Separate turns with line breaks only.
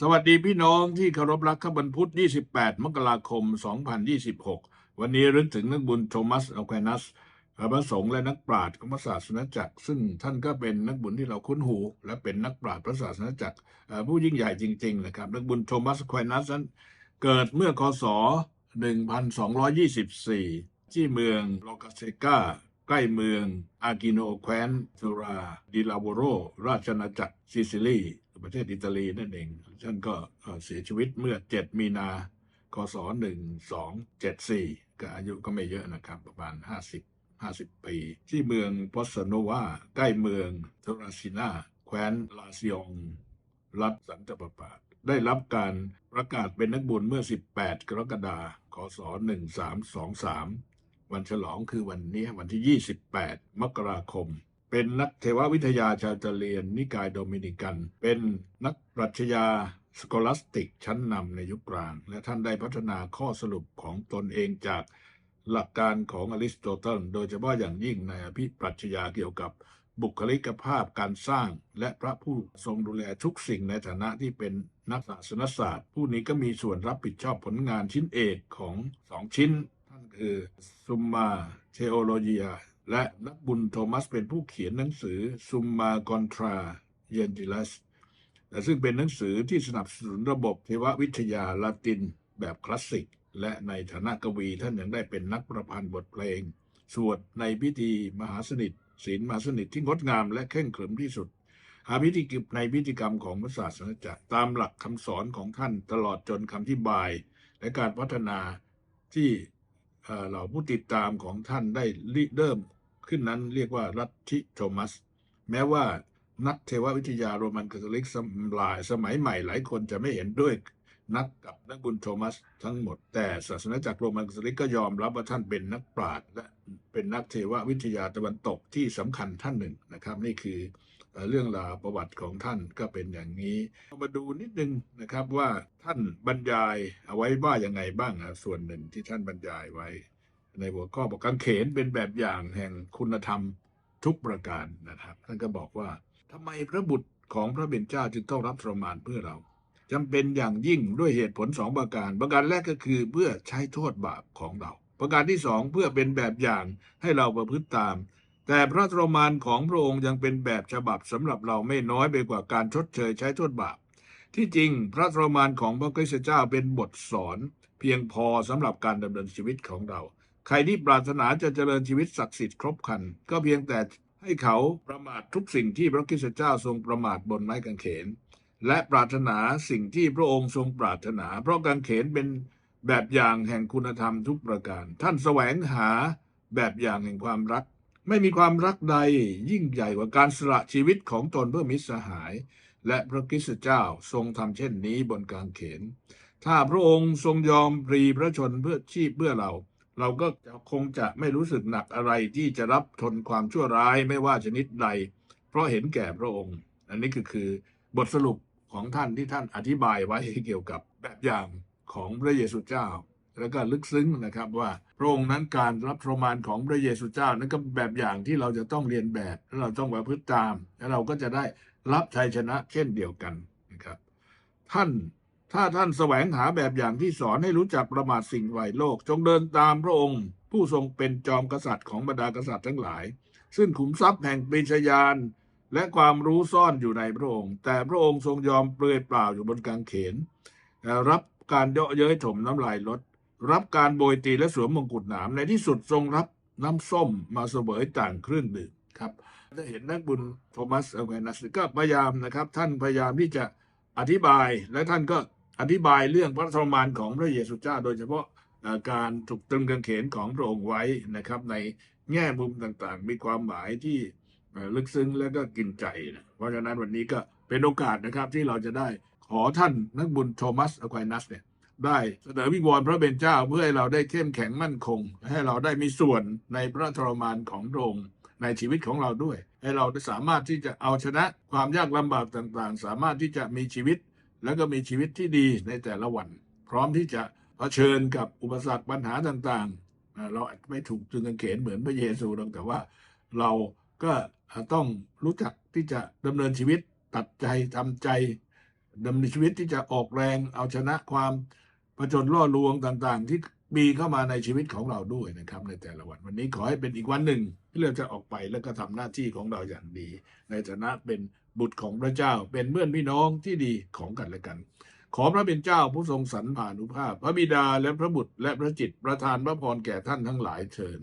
สวัสดีพี่น้องที่เคารพรักขบันพุทธ 28 มกราคม 2026 วันนี้รึกถึงนักบุญโทมัสอควนัสพระสงฆ์และนักปราชญ์ของพระศาสนาจักร ซึ่งท่านก็เป็นนักบุญที่เราคุ้นหู และเป็นนักปราชญ์พระศาสนาจักรผู้ยิ่งใหญ่จริง ๆ นะครับ นักบุญโทมัสอควนัสนั้นเกิดเมื่อคศ 1224 ที่เมืองโลกาเซกา ใกล้เมืองอากิโนแคว้นซูราดิลาโวโร ราชอาจักรซิซิลี ประเทศอิตาลีนั่นเอง ท่านก็เสียชีวิตเมื่อ 7 มีนาคศ1274 ก็อายุก็ไม่เยอะนะครับ ประมาณ 50 50 ปี ที่เมืองปอสโนวาใกล้เมืองเทราซินาแคว้นลาซิองรัฐสันตะปาปาได้รับการประกาศเป็นนักบุญเมื่อ 18 กรกฎาคม คศ 1323 วันฉลองคือวันนี้วันที่ 28 มกราคม เป็นนักเทววิทยาชาวตาเลียน นิกายโดมินิกัน เป็นนักปรัชญาสกอลาสติกชั้นนำในยุคกลาง และท่านได้พัฒนาข้อสรุปของตนเองจากหลักการของอริสโตเติลโดยเฉพาะอย่างยิ่งในอภิปรัชญาเกี่ยวกับบุคลิกภาพการสร้าง และพระผู้ทรงดูแลทุกสิ่งในฐานะที่เป็นนักศาสนศาสตร์ ผู้นี้ก็มีส่วนรับผิดชอบผลงานชิ้นเอกของสองชิ้น คือซุมมาเทโอโลจีและนักบุญโทมัสเป็นผู้เขียนหนังสือซุมมาคอนทราเยนติลัสแต่ซึ่งเป็นหนังสือที่สนับสนุนระบบเทววิทยาละตินแบบคลาสสิก และในฐานะกวีท่านยังได้เป็นนักประพันธ์บทเพลง สวดในพิธีมหาสนิทศีลมหาสนิทที่งดงามและเคร่งขรึมที่สุดหาพิธีกิจในพิธีกรรมของพระศาสนาจักรตามหลักคำสอนของท่านตลอดจนคำที่บาย และการพัฒนาที่ เหล่าผู้ติดตามของท่านได้เริ่มขึ้นนั้นเรียกว่าลัทธิโทมัส แม้ว่านักเทววิทยาโรมันคาทอลิกสมายสมัยใหม่หลายคนจะไม่เห็นด้วยนักกับนักบุญโทมัสทั้งหมด แต่ศาสนาจักรโรมันคาทอลิกก็ยอมรับว่าท่านเป็นนักปราชญ์และเป็นนักเทววิทยาตะวันตกที่สำคัญท่านหนึ่งนะครับ นี่คือ เรื่องราวประวัติของท่านก็เป็นอย่างนี้เรามาดูนิดนึงนะครับว่าท่านบรรยายเอาไว้ว่ายังไงบ้างส่วนหนึ่งที่ท่านบรรยายไว้ ในหัวข้อบอกกางเขนเป็นแบบอย่างแห่งคุณธรรมทุกประการนะครับ ท่านก็บอกว่าทำไมพระบุตรของพระเบญเจ้าจึงต้องรับทรมานเพื่อเราจำเป็นอย่างยิ่งด้วยเหตุผลสองประการ ประการแรกก็คือเพื่อใช้โทษบาปของเรา ประการที่สองเพื่อเป็นแบบอย่างให้เราประพฤติตาม แต่พระทรมานของพระองค์ยังเป็นแบบฉบับสำหรับเราไม่น้อยไปกว่าการชดเชยใช้โทษบาป ที่จริงพระทรมานของพระคริสตเจ้าเป็นบทสอน เพียงพอสำหรับการดำเนินชีวิตของเรา ใครที่ปรารถนาจะเจริญชีวิตศักดิ์สิทธิ์ครบครัน ก็เพียงแต่ให้เขาประมาททุกสิ่งที่พระคริสตเจ้าทรงประมาทบนไม้กางเขน และปรารถนาสิ่งที่พระองค์ทรงปรารถนา เพราะกางเขนเป็นแบบอย่างแห่งคุณธรรมทุกประการ ท่านแสวงหาแบบอย่างแห่งความรัก ไม่มีความรักใดยิ่งใหญ่กว่าการสละชีวิตของตนเพื่อมิตรสหาย และพระคริสตเจ้าทรงทำเช่นนี้บนกางเขน ถ้าพระองค์ทรงยอมพรีพระชนเพื่อชีพเพื่อเรา เราก็คงจะไม่รู้สึกหนักอะไรที่จะรับทนความชั่วร้ายไม่ว่าชนิดใด เพราะเห็นแก่พระองค์ อันนี้ก็คือบทสรุปของท่านที่ท่านอธิบายไว้เกี่ยวกับแบบอย่างของพระเยซูเจ้า แล้วก็ลึกซึ้งนะครับว่าพระองค์นั้นการรับทรมานของพระเยซูเจ้านั้นก็แบบอย่างที่เราจะต้องเรียนแบบและเราต้องประพฤติตาม และเราก็จะได้รับชัยชนะเช่นเดียวกันนะครับ ท่านถ้าท่านแสวงหาแบบอย่างที่สอนให้รู้จักประมาทสิ่งไหวโลก จงเดินตามพระองค์ ผู้ทรงเป็นจอมกษัตริย์ของบรรดากษัตริย์ทั้งหลาย ซึ่งขุมทรัพย์แห่งปิชญาณและความรู้ซ่อนอยู่ในพระองค์ แต่พระองค์ทรงยอมเปลือยเปล่าอยู่บนกางเขน รับการเยาะเย้ยถมน้ำลายลด รับการโบยตีและสวมมงกุฎหนาม ในที่สุดทรงรับน้ำส้มมาเสวยต่างเครื่องดื่มครับได้เห็นนักบุญโทมัสเอลเวนัสก็พยายามนะครับ ท่านพยายามที่จะอธิบายและท่านก็อธิบายเรื่องพระทรมานของพระเยซูเจ้า โดยเฉพาะการถูกตรึงกางเขนของพระองค์ไว้นะครับ ในแง่มุมต่างๆ มีความหมายที่ลึกซึ้งและก็กินใจนะเพราะฉะนั้นวันนี้ก็เป็นโอกาสนะครับที่เราจะได้ขอท่านนักบุญโทมัสอควายนัสเนี่ย ได้เสนอวิงวอนพระเบญเจ้าเพื่อให้เราได้เข้มแข็งมั่นคง ให้เราได้มีส่วนในพระทรมานของพระองค์ในชีวิตของเราด้วย ให้เราได้สามารถที่จะเอาชนะความยากลำบากต่างๆ สามารถที่จะมีชีวิต แล้วก็มีชีวิตที่ดีในแต่ละวัน พร้อมที่จะเผชิญกับอุปสรรคปัญหาต่างๆ เราอาจไม่ถูกตรึงกางเขนเหมือนพระเยซูหรอกแต่ว่า เราก็ต้องรู้จักที่จะดำเนินชีวิตตัดใจทำใจดำเนินชีวิตที่จะออกแรงเอาชนะความ ประจนล่อลวงต่างๆ ที่มีเข้ามาในชีวิตของเราด้วยนะครับ ในแต่ละวัน วันนี้ขอให้เป็นอีกวันหนึ่ง ที่เราจะออกไปแล้วก็ทำหน้าที่ของเราอย่างดี ในฐานะเป็นบุตรของพระเจ้าเป็นเพื่อนพี่น้องที่ดีของกันและกัน ขอพระเป็นเจ้าผู้ทรงสรรผานุภาพ พระบิดาและพระบุตรและพระจิตประทานพระพรแก่ท่านทั้งหลายเชิญ